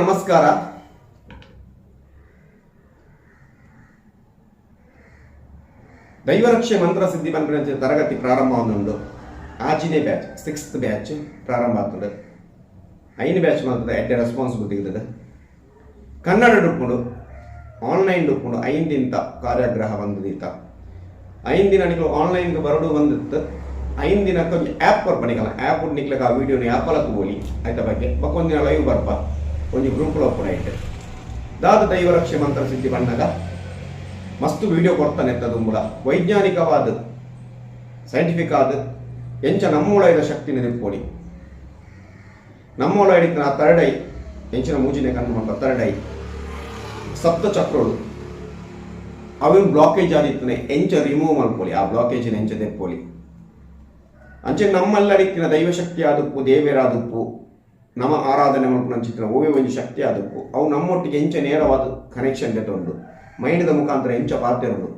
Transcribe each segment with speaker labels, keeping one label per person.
Speaker 1: ನಮಸ್ಕಾರ. ದೈವರಕ್ಷೆ ಮಂತ್ರ ಸಿದ್ಧಿ ಪಂಪಿನ ತರಗತಿ ಪ್ರಾರಂಭ ಒಂದುಂಡು ಆಚಿನೇ ಬ್ಯಾಚ್ ಸಿಕ್ಸ್ತ್ ಬ್ಯಾಚ್ ಪ್ರಾರಂಭ ಆಗ್ತದೆ. ಐದು ಬ್ಯಾಚ್ ಮಾತ್ರ ಎಡ್ಡೆ ರೆಸ್ಪಾನ್ಸಿಬಿಲಿಟಿ ಇರ್ತದೆ ಕನ್ನಡ ಡುಪ್ಪುಡು ಆನ್ಲೈನ್ ಡುಪ್ಪುಡು ಐಂದಿಂತ ಕಾರ್ಯಾಗ್ರಹ ಬಂದದೀತ ದಿನ. ನಿಕ್ಲು ಆನ್ಲೈನ್ ಬರಡು ಬಂದಿತ್ತು ಐಂದಿನ ಆ್ಯಪ್ ಬರ್ಪಣಿಕಲ್ಲ ಆ್ಯಪ್ ನಿಕ್ಲಕ್ಕೆ ಆ ವಿಡಿಯೋನ ಆ್ಯಪಲಕ್ಕೆ ಬೋಲಿ ಆಯ್ತಾ ಬಗ್ಗೆ? ಬಕ್ಕೊಂದಿನ ಲೈವ್ ಬರ್ಪ. ಒಂದು ಗ್ರೂಪ್ಲ ಓಪನ್ ಐತೆ. ದಾದ ದೈವರಕ್ಷೆ ಮಂತ್ರ ಸಿದ್ಧಿ ಬಂದಾಗ, ಮಸ್ತ್ ವಿಡಿಯೋ ಕೊಡ್ತಾನೆ ಅಂತ ದುಂಬುಡ. ವೈಜ್ಞಾನಿಕವಾದ ಸೈಂಟಿಫಿಕ್ ಆದ, ಎಂಚ ನಮ್ಮೊಳ ಇರೋ ಶಕ್ತಿ ನೆನಪೋಡಿ ನಮ್ಮೊಳ ಹಿಡಿತ ಆ ತರಡೈ ಎಂಚಿನ ಮೂಜಿನ ಕಣ್ಣು ಮಕ್ಕ ತರಡೈ ಸಪ್ತ ಚಕ್ರಗಳು. ಅವೇನು ಬ್ಲಾಕೇಜ್ ಆದಿತ್ತನೆ ಎಂಚ ರಿಮೂವ್ ಮಾಡ್ಕೊಳ್ಳಿ ಆ ಬ್ಲಾಕೇಜಿನ ಎಂಚ ತೆಪ್ಪೋಳಿ ಅಂಚೆ ನಮ್ಮಲ್ಲಡಿಕ್ಕಿನ ದೈವಶಕ್ತಿ ಆದಪ್ಪು ದೇವೇರಾದಪ್ಪು ನಮ್ಮ ಆರಾಧನೆ ಮಾಡ್ಕೊಂಡು ಚಿತ್ರ ಓವೇ ಒಂದು ಶಕ್ತಿ ಆದಪ್ಪು ಅವು ನಮ್ಮೊಟ್ಟಿಗೆ ಎಂಚ ನೇರವಾದ ಕನೆಕ್ಷನ್ ಉಂಟು ಮೈಂಡ್ದ ಮುಖಾಂತರ ಎಂಚ ಪಾತ್ರೆರುಡು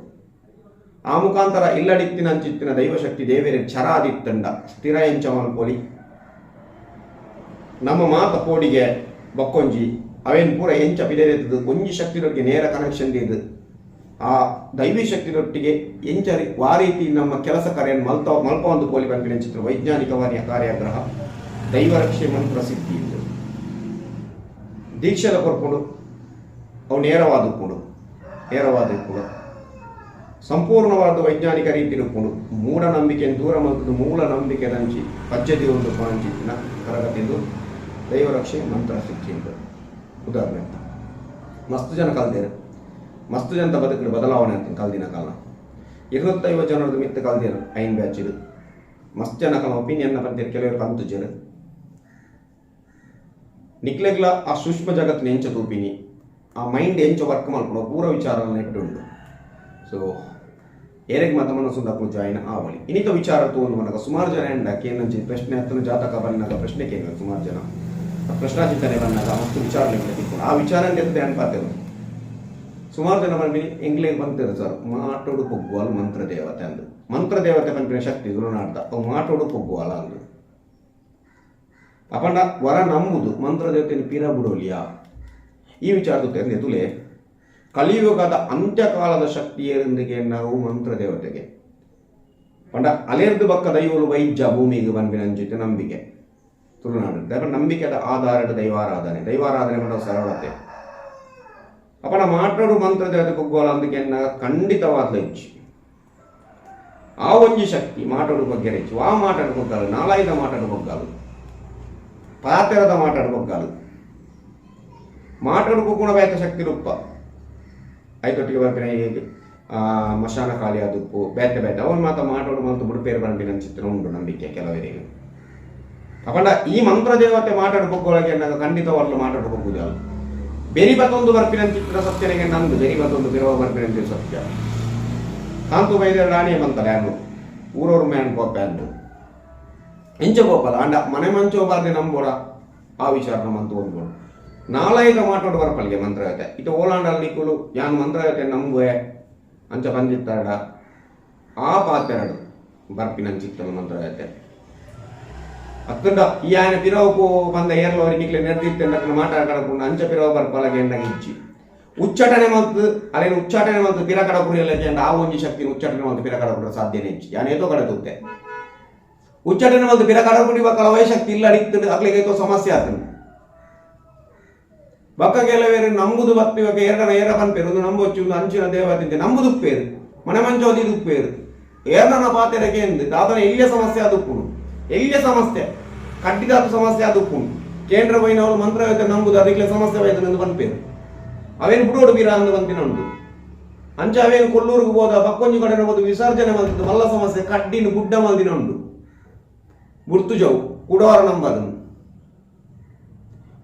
Speaker 1: ಆ ಮುಖಾಂತರ ಇಲ್ಲಡಿತ್ತಿನ ಅಂಚಿತ್ತಿನ ದೈವಶಕ್ತಿ ದೇವೇರೆ ಚರಾದಿತ್ತಂಡ ಸ್ಥಿರ ಎಂಚ ಮಲ್ಪೊಲಿ. ನಮ್ಮ ಮಾತ ಪೋಡಿಗೆ ಬಕ್ಕೊಂಜಿ, ಅವೇನ್ ಪೂರ ಎಂಚ ಬಿಡೆದೆತ್ತದು ಒಂಜಿ ಶಕ್ತಿದೊಟ್ಟಿಗೆ ನೇರ ಕನೆಕ್ಷನ್ ಇದು ಆ ದೈವಿ ಶಕ್ತಿರೊಟ್ಟಿಗೆ ಎಂಚ ಆ ರೀತಿ ನಮ್ಮ ಕೆಲಸ ಕಾರ್ಯ ಮಲ್ತ ಮಲ್ಪ ಒಂದು ಪೋಲಿ ಬಂದಿನ ಚಿತ್ರ ವೈಜ್ಞಾನಿಕವಾದ ಕಾರ್ಯಾಗ್ರಹ. ದೈವರಕ್ಷೆ ಪ್ರಸಿದ್ಧಿ ಇದೆ. ದೀಕ್ಷೆಲ್ಲ ದೀಕ್ಷೆಲ ಕೊರ್ಕೊಂಡು ಅವು ನೇರವಾದ ಉಪ್ಪುಡು ನೇರವಾದ ಉಪ್ಪುಡು ಸಂಪೂರ್ಣವಾದ ವೈಜ್ಞಾನಿಕ ರೀತಿ ಕೊಡು. ಮೂಢನಂಬಿಕೆ ದೂರ ಮಲ್ತದ್ದು ಮೂಲ ನಂಬಿಕೆ ರಂಚಿ ಪದ್ಧತಿ ಒಂದು ಪಾಂಚಿತ್ತಿನ ತರಗತಿದು ದೈವರಕ್ಷೆ ಮಂತ್ರ ಸಿಕ್ಕಿ ಅಂತ. ಉದಾಹರಣೆ ಅಂತ. ಮಸ್ತು ಜನ ಕಲ್ದೇನೆ? ಮಸ್ತು ಜನದ ಬದುಕಿನ ಬದಲಾವಣೆ ಅಂತ ಕಲ್ದಿನ ಕಾಲ. ಇರುವತ್ತೈವತ್ತು ಜನರದ್ದು ಮಿತ್ತ ಕಲ್ದೇನು? ಐನ್ ಬ್ಯಾಚ್ ಇದು. ಮಸ್ತ್ ಜನ ಕಲ ಒಪಿನಿಯನ್ನ ಬಂದಿರು ಕೆಲವರು ಕಂತು ಜನ. ನಿಕ್ಲೆಗ್ಲ ಆ ಸೂಕ್ಷ್ಮ ಜಗತ್ತಿನ ಎಂಚ ತೂಪಿನಿ ಆ ಮೈಂಡ್ ಎಂಚ ವರ್ಕ್ ಮಾಡ್ಕೊಂಡು ಪೂರ ವಿಚಾರ ನೆಟ್ಟುಂಡು ಸೊ ಏರೆಗ್ ಮಾತ ಮನಸ್ಸು ದಪ್ಪು ಜಾಯಿನ್ ಆವಳಿ ಇನ್ನಿತ ವಿಚಾರ ತೋನು ಮನಗ ಸುಮಾರು ಜನ ಎಂಡಕ್ಕೆ ಏನಂಚಿ ಪ್ರಶ್ನೆ ಹತ್ತನ ಜಾತಕ ಬಂದಾಗ ಪ್ರಶ್ನೆ ಕೇಳಿದ್ರು ಸುಮಾರು ಜನ ಆ ಪ್ರಶ್ನಾಚಿಂತನೆ ಬಂದಾಗ ಮಸ್ತ್ ವಿಚಾರ ತಿಳ್ಕೊಂಡು ಆ ವಿಚಾರ ಎತ್ತದೆ ಅನ್ಪಾತೇವೆ ಸುಮಾರು ಜನ ಬಂದು ಎಂಗ್ಲೇಗ್ ಬಂತಿದ್ರು ಸರ್ ಮಾಟೋಡು ಪೊಗ್ಗುವಲ್ ಮಂತ್ರ ದೇವತೆ ಅಂದು ಮಂತ್ರ ದೇವತೆ ಪಂಪಿನ ಶಕ್ತಿ ಗುರುನಾಡ್ದ ಅವು ಮಾಟೋಡು ಪೊಗ್ಗುವಲ ಅಂದು ಅಪಂಡ ವರ ನಂಬುದು ಮಂತ್ರ ದೇವತೆಯನ್ನು ಪೀರ ಬಿಡೋಲಿಯಾ? ಈ ವಿಚಾರದ ತುಲೆ, ಕಲಿಯುಗದ ಅಂತ್ಯಕಾಲದ ಶಕ್ತಿಯರೊಂದಿಗೆ ನಾವು ಮಂತ್ರ ದೇವತೆಗೆ ಪಂಡ, ಅಲೆರ್ದು ಬಕ್ಕ ದೈವಲು ವೈದ್ಯ ಭೂಮಿಗೆ ಬಂದಿನ ನಂಬಿಕೆ. ತುಳುನಾಡು ನಂಬಿಕೆದ ಆಧಾರದ ದೈವಾರಾಧನೆ. ದೈವಾರಾಧನೆ ಮಾಡೋ ಸರಳತೆ. ಅಪನ ಮಾತಾಡು ಮಂತ್ರ ದೇವತೆ ಕುಗ್ಗೋಲ ಅಂದಕ್ಕೆ ಖಂಡಿತವಾದ ಇಚ್ಚಿ ಆ ಒಂಜಿ ಶಕ್ತಿ ಮಾತಾಡು ಬಗ್ಗೆ ಹೆಚ್ಚು ಆ ಮಾತಾಡು ಕೊಗ್ಗಾಲು, ನಾಲಾಯ್ದ ಕೊಗ್ಗಾಲು. ಪಾತೆರದ ಮಾತಾಡು ಕೊಗ್ಗಾಲು ಮಾತಾಡು ಕೂಡ ಬೇತ ಶಕ್ತಿ ರೂಪ ಐತೊಟ್ಟಿಗೆ ಬರ್ಪಿನ ಹೇಗೆ ಮಶಾನ ಖಾಲಿ ಆದುಪ್ಪು ಬೇತೆ ಬೇತೆ ಅವನು ಮಾತ ಮಾತಾಡು ಮತ್ತು ಬುಡುಪೇರು ಬಂಡಿನ ಚಿತ್ರ ಉಂಟು ನಂಬಿಕೆ ಕೆಲವರಿಗೆ ಅಪಂಡ ಈ ಮಂತ್ರ ದೇವತೆ ಮಾತಾಡು ಹೋಗೋಳಗೆ ನನಗೆ ಖಂಡಿತವಾಗ್ಲೂ ಮಾತಾಡು ಹೋಗುವುದಿಲ್ಲ ಬೆರಿ ಬತ್ತೊಂದು ಬರ್ಪಿನ ಚಿತ್ರ ಸತ್ಯನಿಗೆ ನಂದು ಬೆರಿ ಬತ್ತೊಂದು ಬಿರುವ ಬರ್ಪಿನ ಚಿತ್ರ ಸತ್ಯ ಕಾಂತು ಬೈದ ರಾಣಿಯ ಬಂತಲ್ಲ ಯಾರು ಊರವ್ರ ಮ್ಯಾನ್ ಕೋಪ ಅಂದು ಹೆಂಚಗೋಪಲ್ಲ ಅಂಡ, ಮನೆ ಮಂಚೋ ಬಾರ್ದೆ ನಂಬೋಡ? ಆ ವಿಚಾರ ನಮ್ಮಂತೂ ಒಂದ್ಬೋಡು ನಾಳೈಕ ಮಾತಾಡ ಬರಪಲ್ಲಿಗೆ ಮಂತ್ರ ಐತೆ ಇಟ್ಟು ಓಲಾಂಡ ನಿಕ್ಕುಲು, ಯಾನ್ ಮಂತ್ರ ಐತೆ ನಂಬುವೆ? ಅಂಚ ಬಂದಿತ್ತಾಡ ಆ ಪಾತೆರಡು ಬರ್ಪಿನ ಚಿತ್ತನ ಮಂತ್ರ ಐತೆ ಅತ್ತಂಡ ಈ ಆಯ್ನ ಪಿರವಕು ಬಂದ ಏರ್ಲೋ ಅವರಿಗೆ ನಿಕ್ಲೆ ನಡೆದಿತ್ತೆ ಅಂತ ಮಾತಾಡ್ಕೊಂಡು ಅಂಚ ಪಿರವ ಬರ್ಪಲಗೆ ಎಂದಾಗ ಇಚ್ಚಿ ಉಚ್ಚಾಟನೆ ಮತ್ತು ಅಲ್ಲೇನು ಉಚ್ಚಾಟನೆ ಮತ್ತು ಪಿರ ಕಡಪುರಿ ಎಲ್ಲ ಆ ಒಂದು ಶಕ್ತಿ ಉಚ್ಚಾಟನೆ ಮತ್ತು ಪಿರ ಕಡಪುರ ಸಾಧ್ಯನೇ ಇಚ್ಚಿ ಯಾನೇತೋ ಕಡೆ ತುತ್ತೆ ಉಚ್ಚಾಟನೆ ಮತ್ತು ಪಿರಕಡಪುರಿ ಬಕ್ಕಲ ಶಕ್ತಿ ಇಲ್ಲ ಅಡಿಕ್ತದೆ ಅಕ್ಲಿಗೆ ಏತೋ ಸಮಸ್ಯೆ ಆತನು ಬಕ್ಕ ಕೆಲವೇರು ನಂಬುದು ಬತ್ತಿವಾಗ ಎರಡನ ಏರ ಪನ್ಪೇರು ನಂಬೊಚ್ಚಿ ಒಂದು ಅಂಚಿನ ದೇವತೆ ನಂಬುದು ಉಪ್ಪೇರು ಮನೆ ಮಂಚೋದಿ ಉಪ್ಪೇರು ಏರ್ನ ಪಾತೆರಕ್ಕೆ ಎಂದು ದಾದನ ಇಲ್ಲೇ ಸಮಸ್ಯೆ ಅದು ಎಲ್ಲಿಯ ಸಮಸ್ಯೆ? ಕಟ್ಟಿದಾದ ಸಮಸ್ಯೆ ಅದು ಉಪ್ಪುಂಡು ಕೇಂದ್ರ ಬೈನವರು ಮಂತ್ರವೇತ ನಂಬುದು ಅದಕ್ಕೆ ಸಮಸ್ಯೆ ವೈದ್ಯ ಎಂದು ಪನ್ಪೇರು ಅವೇನು ಬಿಡೋಡು ಬೀರ ಅಂದು ಬಂತಿನ ಉಂಟು ಅಂಚ ಅವೇನು ಕೊಲ್ಲೂರಿಗೆ ಹೋದ ಪಕ್ಕೊಂಜಿ ಕಡೆ ಹೋದ ವಿಸರ್ಜನೆ ಮಲ್ತಿದ್ದು ಮಲ್ಲ ಸಮಸ್ಯೆ, ಕಡ್ಡಿನ ಗುಡ್ಡ ಮಲ್ದಿನ ಉಂಟು ಕುಡವರ ನಂಬದನು.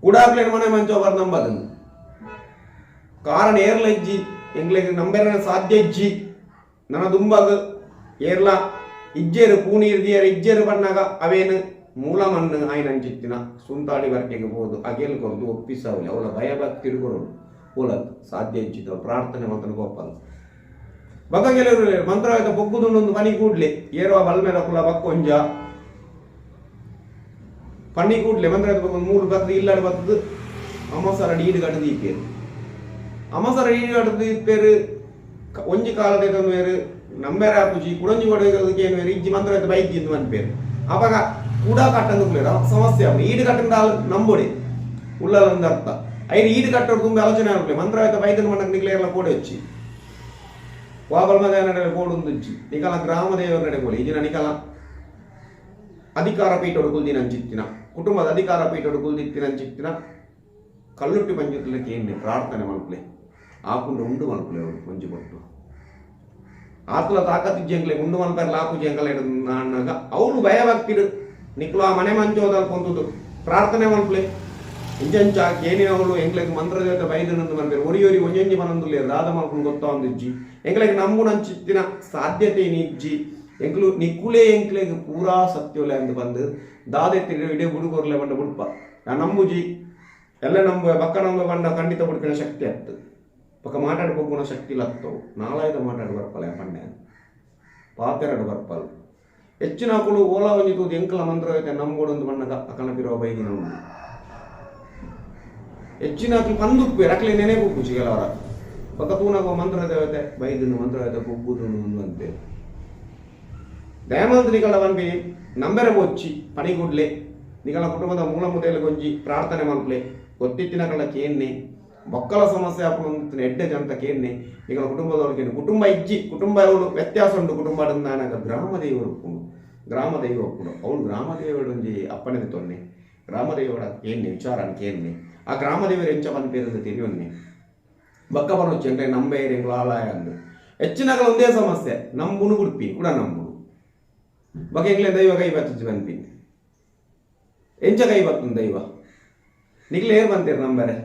Speaker 1: ಕುಡಾಕ್ಲೇನು ಮನೆ వర్ణం ನಂಬದನು. ಕಾರಣ ಏರ್ಲ ಇಜ್ಜಿ ಎಂಗ್ಲೆಗ್ ನಂಬೆರನ ಸಾಧ್ಯ ಇಜ್ಜಿ. ನನ್ನ ದುಂಬಗ್ ಏರ್ಲ, ಇಜ್ಜೇರು ಪೂಣೀರ್ ದಿಯರ್ ಇಜ್ಜೇರು ಬಣ್ಣಾಗ ಅವೇನು ಮೂಲ ಮಣ್ಣು ಆಯ್ನ ಅಂಚಿತ್ತಿನ ಸುಂತಾಡಿ ಬರ್ಕೆಗೆ ಹೋದು ಅಗೆಲ್ ಕೊರ್ದು ಒಪ್ಪಿಸವಲಿ ಅವಳ ಭಯ ಭಕ್ತಿ ಹೋಲ ಸಾಧ್ಯ ಇಚ್ಚಿತ್ತು ಪ್ರಾರ್ಥನೆ ಮಂತ್ರ ಗೋಪಾಲ ಬಗ ಕೆಲವರು ಮಂತ್ರವಾದ ಬೊಗ್ಗುದುಂಡೊಂದು ಮನಿ ಕೂಡ್ಲೆ, ಏರುವ ಬಲ್ಮೆರ ಕುಲ ಪಣ್ಣಿ ಕೂಡ್ಲೆ ಮಂತ್ರ ಮೂರು ಬರ್ತದೆ ಇಲ್ಲಾಡಿ ಬರ್ತದು ಅಮಸರ ನೀಡು ಕಟ್ಟು ದೀಪೇರು ಅಮಸರ ನೀಡು ಕಟ್ಟು ದೀಪೇರು ಕ- ಒಂಜಿ ಕಾಲದ ಬೇರು ನಂಬೆರ ಪೂಜಿ ಕುಡಂಜಿ ಕೊಡೋದಕ್ಕೆ ಏನು ಬೇರು ಇಜ್ಜಿ ಮಂತ್ರ ಬೈಕ್ ಇಂದು ಅನ್ಪೇರು ಅವಾಗ ಕೂಡ ಕಟ್ಟಂದು ಬೇರು ಸಮಸ್ಯೆ ಅಪ್ಪ ಈಡು ಕಟ್ಟಂದ ನಂಬೋಡಿ ಉಳ್ಳಲಂದ ಅರ್ಥ ಐದು ಈಡು ಕಟ್ಟೋದು ತುಂಬ ಆಲೋಚನೆ ಆಗ್ಲಿ ಮಂತ್ರ ಆಯ್ತು ಬೈದನ ಮಣ್ಣಕ್ಕೆ ನಿಗ್ಲೇರ್ಲ ಕೋಡೆ ಹಚ್ಚಿ ವಾಬಲ್ ಮದ ನಡೆ ಕೋಡುಂದು ಹಚ್ಚಿ ನಿಕಲ ಗ್ರಾಮ ದೇವರ ನಡೆ ಕೋಲಿ ಈಜಿನ ನಿಕಲ ಅಧಿಕಾರ ಪೀಠೋಡು ಕುಲ್ದಿನಂಚಿತ್ತಿನ ಕುಟುಂಬದ ಅಧಿಕಾರ ಪೀಠೋಡು ಕುಲ್ದಿತ್ತಿನಂಚಿತ್ತಿನ ಕಲ್ಲುಟ್ಟಿ ಪಂಚಾಯತ್ಲಕ್ಕೆ ಏನು ಪ್ರಾರ್ಥನೆ ಮಲ್ಪಲೆ. ಆಪುಂಡು ಉಂಡು ಮಲ್ಪಲೆ ಅವರು ಪಂಜಿ ಕೊಟ್ಟು. ಆತುಲ ತಾಕತ್ತು ಜಂಗ್ಲೆ ಉಂಡು ಮಲ್ಪರ್ಲ ಆಕು ಜಂಗಲ ಅಣ್ಣಗ. ಅವಳು ಭಯವಾಗ್ತಿರು ನಿಕ್ಲು ಆ ಮನೆ ಮಂಚೋದಲ್ಲಿ ಕೊಂತುದು. ಪ್ರಾರ್ಥನೆ ಮಲ್ಪಲೆ. ಇಂಜಂಚ ಅವಳು ಎಂಗ್ಲೆಗೆ ಮಂತ್ರ ದೇವತೆ ಬೈದನಂದು ಮನ್ಪೇರು ಒರಿ ಒರಿ ಒಂಜೊಂಜಿ ಮನಂದುಲ್ಲೆ. ರಾಧ ಮಲ್ಕೊಂಡು ಗೊತ್ತಾ ಒಂದಿಜ್ಜಿ. ನಂಬು ನಂಚಿತ್ತಿನ ಸಾಧ್ಯತೆ ನಿಜ್ಜಿ ಎಂಕ್ಲು ನಿಕ್ಕುಲೆ ಎಂಕ್ಲೆಗ್ ಪೂರಾ ಸತ್ಯೋಲೆ ಅಂತ ಬಂದು ದಾದೆ ತಿರು ಇಡೀ ಹುಡುಗರ್ಲೆ ಬಂಡ ಬುಡ್ಪ ನಾ ನಂಬುಜಿ, ಎಲ್ಲ ನಂಬ ಪಕ್ಕ ನಂಬ ಬಂಡ ಖಂಡಿತ ಹುಡುಕಿನ ಶಕ್ತಿ ಹತ್ತು ಪಕ್ಕ ಮಾತಾಡ್ಬೋಗುಣ ಶಕ್ತಿ ಲತ್ತವು ನಾಲಾಯ್ದ ಮಾತಾಡಿ ಬರ್ಪಲ್ಲ ಪಂಡೆ ಪಾತೆರಡು ಬರ್ಪಲ್. ಹೆಚ್ಚಿನ ಹಾಕಲು ಓಲಾ ತೂದು ಎಂಕಲ ಮಂತ್ರ ಐತೆ ನಮ್ಗೋಡೊಂದು ಅಕಲ ಪಿರೋ ಬೈದಿನ ಉಂಡು ಹೆಚ್ಚಿನ ಹಾಕಿ ಕಂದು ಅಕ್ಲೆ ನೆನೆ ಕುಕ್ಕು ಕೆಲವರ. ಪಕ್ಕ ತೂನಾಗ ಮಂತ್ರ ದೇವತೆ ಬೈದಿನ ಮಂತ್ರ ದೇವತೆ ಕುಕ್ಕುದು ಒಂದು ಅಂತೆ ದಯಾಮಂತ್ ನಿಗಳ ಬಂದು ನಂಬೆರೆ ಬೊಚ್ಚಿ ಪಣಿಗುಡ್ಲೆ ನಿಗಳ ಕುಟುಂಬದ ಮೂಲ ಮುದೆಯಲ್ಲಿ ಗೊಂಜಿ ಪ್ರಾರ್ಥನೆ ಮಲ್ಪಲೆ ಗೊತ್ತಿತ್ತಿನ ಕಳ ಕೇನ್ನೆ ಬೊಕ್ಕಲ ಸಮಸ್ಯೆ ಹಾಕೊಂಡು ಎಡ್ಡೆ ಜಂತ ಕೇನ್ನೆ ನಿಗಳ ಕುಟುಂಬದವ್ರಿಗೆ ಕುಟುಂಬ ಇಜ್ಜಿ ಕುಟುಂಬ ಅವಳು ವ್ಯತ್ಯಾಸ ಉಂಟು ಕುಟುಂಬದ ನಾನಾಗ ಗ್ರಾಮ ದೈವರು ಒಪ್ಪುಂಡು ಗ್ರಾಮ ದೈವ ಒಪ್ಪುಡು ಅವಳು ಗ್ರಾಮ ದೇವಡು ಒಂಜಿ ಅಪ್ಪಣೆ ತೊನ್ನೆ ಗ್ರಾಮ ದೇವಡ ಕೇನ್ನೆ ವಿಚಾರ ಕೇನ್ನೆ ಆ ಗ್ರಾಮ ದೇವರು ಎಂಚ ಬಂದಿರೋದು ತಿಳಿಯೊನ್ನೆ ಬಕ್ಕ ಬರೋಚ್ಚಿ ಅಂದ್ರೆ ನಂಬೇರೆ ಆಲಾಯ ಅಂದು ಹೆಚ್ಚಿನಗಳ ಒಂದೇ ಸಮಸ್ಯೆ ನಂಬುನು ಗುಡ್ಪಿ ಕೂಡ ನಂಬುನು ಬಗೆಗ್ಲೆ ದೈವ ಕೈ ಬತ್ತಿದ್ದು ಬಂದ್ಪಿನ್ ಎಂಚ ಕೈ ಬತ್ತು ದೈವ. ನಿಕ್ಲೆ ಏರ್ ಬಂತೀರ ನಂಬರೆ.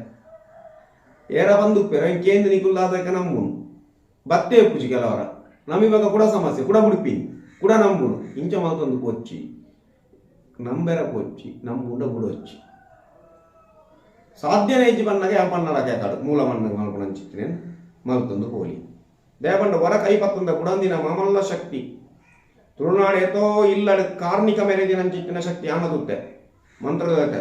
Speaker 1: ಏರ ಬಂದು ಕೇಂದ್ರ ಇಂಕೇಂದು ನಂಬು ಬತ್ತೇ ಪೂಜೆ ಕೆಲವರ ನಮಿವಾಗ ಕೂಡ ಸಮಸ್ಯೆ, ಕೂಡ ಮುಡಿಪಿ, ಕೂಡ ನಂಬುನು. ಇಂಚ ಮಲ್ತೊಂದು ಕೊಚ್ಚಿ, ನಂಬೆರ ಪೊಚ್ಚಿ ನಂಬುಂಡ ಬುಡೊಚ್ಚಿ. ಸಾಧ್ಯನೇ ಇಜ್ಜಿ ಬಣ್ಣಗೆ ಆ ಕೇಕಾಡು ಮೂಲ ಮಣ್ಣಗೆ ಮಲ್ಕೊಂಡು ಹಂಚಿತ್ತೇನೆ ಮಲ್ತೊಂದು ಕೋಲಿ ದೇವಪಂಡ ಹೊರ ಕೈ ಪತ್ತೊಂದ ಕುಡಂದಿನ ಮಾಮಲ್ಲ ಶಕ್ತಿ. ತುಳುನಾಡು ತೋ ಇಲ್ಲಡ ಕಾರ್ಮಿಕ ಮೇರೆದಿನ ಚಿತ್ತಿನ ಶಕ್ತಿ ಆಮದುತ್ತೆ ಮಂತ್ರ ದೇವತೆ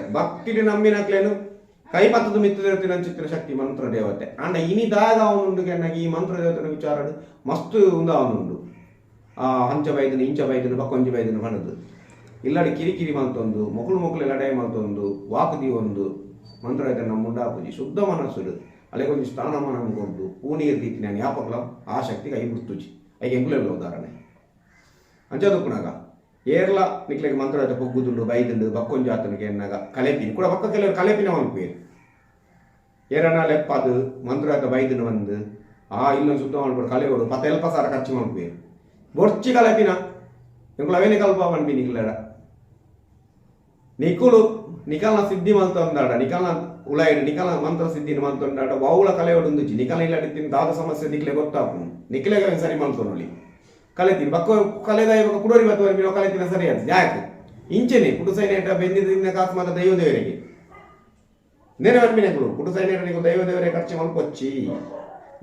Speaker 1: ಕೈ ಪತ್ತದ ಮಿತ್ತದಿರ್ತಿನ ಚಿತ್ತಿನ ಶಕ್ತಿ ಮಂತ್ರ ದೇವತೆ ಅಂಡ ಇನಿದಾಗ ಅವನುಂಡು ಕೆನ್ನಾಗಿ ಈ ಮಂತ್ರ ದೇವತೆನ ವಿಚಾರ ಮಸ್ತ್ ಉಂದ ಅವನುಂಡು. ಆ, ಹಂಚ ಬೈದನ, ಇಂಚ ಬೈದನು, ಬಕ್ಕೊಂಜಿ ಬೈದನು ಬಣದು ಇಲ್ಲಡಿ ಕಿರಿಕಿರಿ ಮಂತೊಂದು ಮೊಕಲು ಮೊಕಲು ಲಡಾಯಿ ಮಂತೊಂದು ವಾಕುದಿ ಒಂದು ಮಂತ್ರ ದೇವತೆ ನಮ್ಮ ಮುಂಡಾಪುಜಿ ಶುದ್ಧ ಮನಸ್ಸುಡು ಕೊಂಚ ಸ್ಥಾನಮಾನ ಕೊಂಡು ಪೂನೀರ್ ರೀತಿನ ಜ್ಞಾಪಕಲ ಆ ಶಕ್ತಿ ಕೈ ಬಿಡ್ತುಜಿ ಐ ಎಂಗುಲೆಲ್ಲ ಉದಾಹರಣೆ. ಅಂಚದುಪ್ಪುನಾಗ ಏರ್ಲ ನಿಕ್ಲೆಗೆ ಮಂತ್ರ ಆಯ್ತು ಪೊಗ್ಗುದುಂಡು ಬೈದುಂಡು ಬಕ್ಕೊಂಜಿ ಆತನಿಗೆ ಎನ್ನಾಗ ಕಲೆಪಿನ ಕೂಡ ಪಕ್ಕ ಕೆಲವರು ಕಲೆಪಿನ ಮಲ್ಪೇರು ಏರನ ಲೆಪ್ಪದು ಮಂತ್ರ ಆಯ್ತು ಬೈದನು ಬಂದು ಆ ಇಲ್ಲೊಂದು ಸುತ್ತ ಮಾಡ್ಬಿಡು ಕಲೆಯೋಡು ಪತ್ತ ಎಲ್ಪ ಸಾರ ಖರ್ಚು ಮಲ್ಪೇರು ಬೊರ್ಚಿ ಕಲೆಪಿನ ಎಂಗುಳು ಅವೇನೆ ಕಲ್ಪ ಬನ್ಪಿ ನಿಕ್ಲೆಡ ನಿಕುಲು ನಿಕಲ್ನ ಸಿದ್ಧಿ ಮಲ್ತೊಂದಾಡ ನಿಕಲ್ನ ಉಳಾಯಿಡು ನಿಕಲ್ನ ಮಂತ್ರ ಸಿದ್ಧಿನ ಮಲ್ತೊಂದಾಡ ಬೌಳ ಕಲೆಯೋಡುಂದುಜಿ ನಿಕಲ ಇಲ್ಲಡಿತ್ತಿನ ದಾದ ಸಮಸ್ಯೆ ನಿಕ್ಲೆ ಗೊತ್ತಾಪು ನಿಕ್ಲೆಗೆ ಸರಿ ಮಲ್ತೊನೊಲಿ ಕಲೆತೀನಿ ಬಕ್ಕ ಕಲೆದ ಇವಾಗ ಕುಡೋರಿ ಬತ್ತು ಬರೋ ಕಲೆತಿನ ಸರಿ ಅಂತ ಯಾಕೆ? ಇಂಚೆನೆ ಕುಟು ಸೈನೇಟ ಕಾಸು ಮಾತ್ರ ದೈವ ದೇವರಿಗೆ ನೇರ ಬರ್ಮಿನೆಗಳು ಕುಟು ಸೈನೇಟನಿಗೂ ದೈವ ದೇವರೇ ಖರ್ಚು ಮಲ್ಪೊಚ್ಚಿ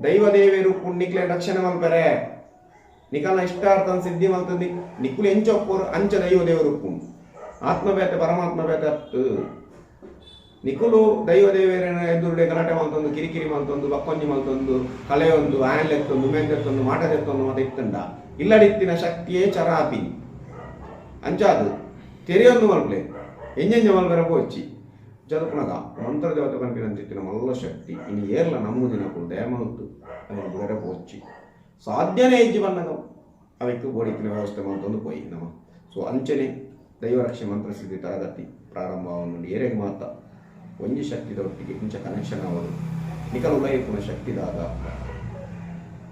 Speaker 1: ದೈವ ದೇವರು ನಿಕ್ಲೆ ರಕ್ಷಣೆ ಮಲ್ಪರೆ ನಿಕಲ್ನ ಇಷ್ಟಾರ್ಥ ಸಿದ್ಧಿ ಮಲ್ತಂದಿ ನಿಕ್ಕುಲು ಎಂಚೊಪ್ಪರು ಅಂಚ ದೈವ ದೇವರು ಉಪ್ಪು ಆತ್ಮಬೇತೆ ಪರಮಾತ್ಮ ಬೇತೆ ಅತ್ತು ನಿಕುಲು ದೈವ ದೇವರೇನ ಎದುರುಡೆ ಗಲಾಟೆ ಮಂತೊಂದು ಕಿರಿಕಿರಿ ಮಂತೊಂದು ಬಕ್ಕೊಂಜಿ ಮಂತೊಂದು ಕಲೆಯೊಂದು ಆಯಲ್ ಎತ್ತೊಂದು ಮಾಟದೆತ್ತೊಂದು ಮತ್ತೆ ಇತ್ತಂಡ ಇಲ್ಲಡಿತ್ತಿನ ಶಕ್ತಿಯೇ ಚರಾಪಿ. ಅಂಚಾದು, ತೆರೆಯೊಂದು ಮಲ್ಪಲೆ ಎಂಜೆಂಜ ಮಲ್ಪರ ಮಂತ್ರ ದೇವತೆ ಕನ್ಪಿನಂಚಿತ್ತಿನ ಮಲ್ಲ ಶಕ್ತಿ. ಇನ್ನು ಏರ್ಲ ನಮ್ಮುದಿನ ಕೂಡ ದಯಮಲ್ತು ಅವನು ಬೇರೆ ಪೋಚಿ. ಸಾಧ್ಯನೇ ಇಜ್ಜಿ ಬನ್ನಗ ಅವಕ್ಕೆ ಬೋಡಿತ್ತಿನ ವ್ಯವಸ್ಥೆ ಮಂತೊಂದು ಪೋಯಿ ನಮ್ಮ ಸೊ, ಅಂಚನೆ ದೈವರಕ್ಷೆ ಮಂತ್ರ ಸಿದ್ಧಿ ತರಗತಿ ಪ್ರಾರಂಭವನ್ನು ಏರೆಗೆ ಮಾತ ಒಂಜಿ ಶಕ್ತಿದ ಒಟ್ಟಿಗೆ ಇಂಚ ಕನೆಕ್ಷನ್ ಆವರು ನಿಖಲ ಉಲಯಪುನ ಶಕ್ತಿದಾದ.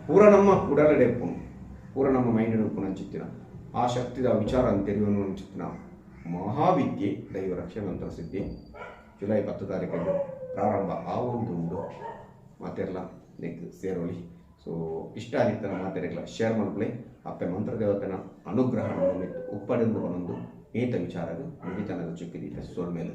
Speaker 1: ಪೂರ ನಮ್ಮ ಉಡಲಡೆಪ್ಪುನು ಪೂರ ನಮ್ಮ ಮೈಂಡ್ ಉಪ್ಪುನ ಚಿತ್ತಿನ ಆ ಶಕ್ತಿದ ವಿಚಾರ ತೆರೆಯುವನು ಚಿತ್ತಿನ ಮಹಾವಿದ್ಯೆ, ದೈವ ಮಂತ್ರ ಸಿದ್ಧಿ. ಜುಲೈ ಹತ್ತು ತಾರೀಕಲ್ಲಿ ಪ್ರಾರಂಭ ಆ ಒಂದು ಉಂಡು. ಮಾತೆಲ್ಲ ನೆಕ್ ಸೇರೋಲಿ. ಸೊ ಇಷ್ಟ ಆಗಿತ್ತನ ಮಾತೆರೆಗಳ ಶೇರ್ ಮಾಡ್ಕೊಳ್ಳಿ ಅಪ್ಪೆ ಮಂತ್ರ ದೇವತೆನ ಅನುಗ್ರಹ ಉಪ್ಪಡೆಂದು ಬಂದು ಏತ ವಿಚಾರಗಳು ಮುಗಿತನದ ಚುಕ್ಕಿದಿ ಸೋಲ್ ಮೇಲೆ.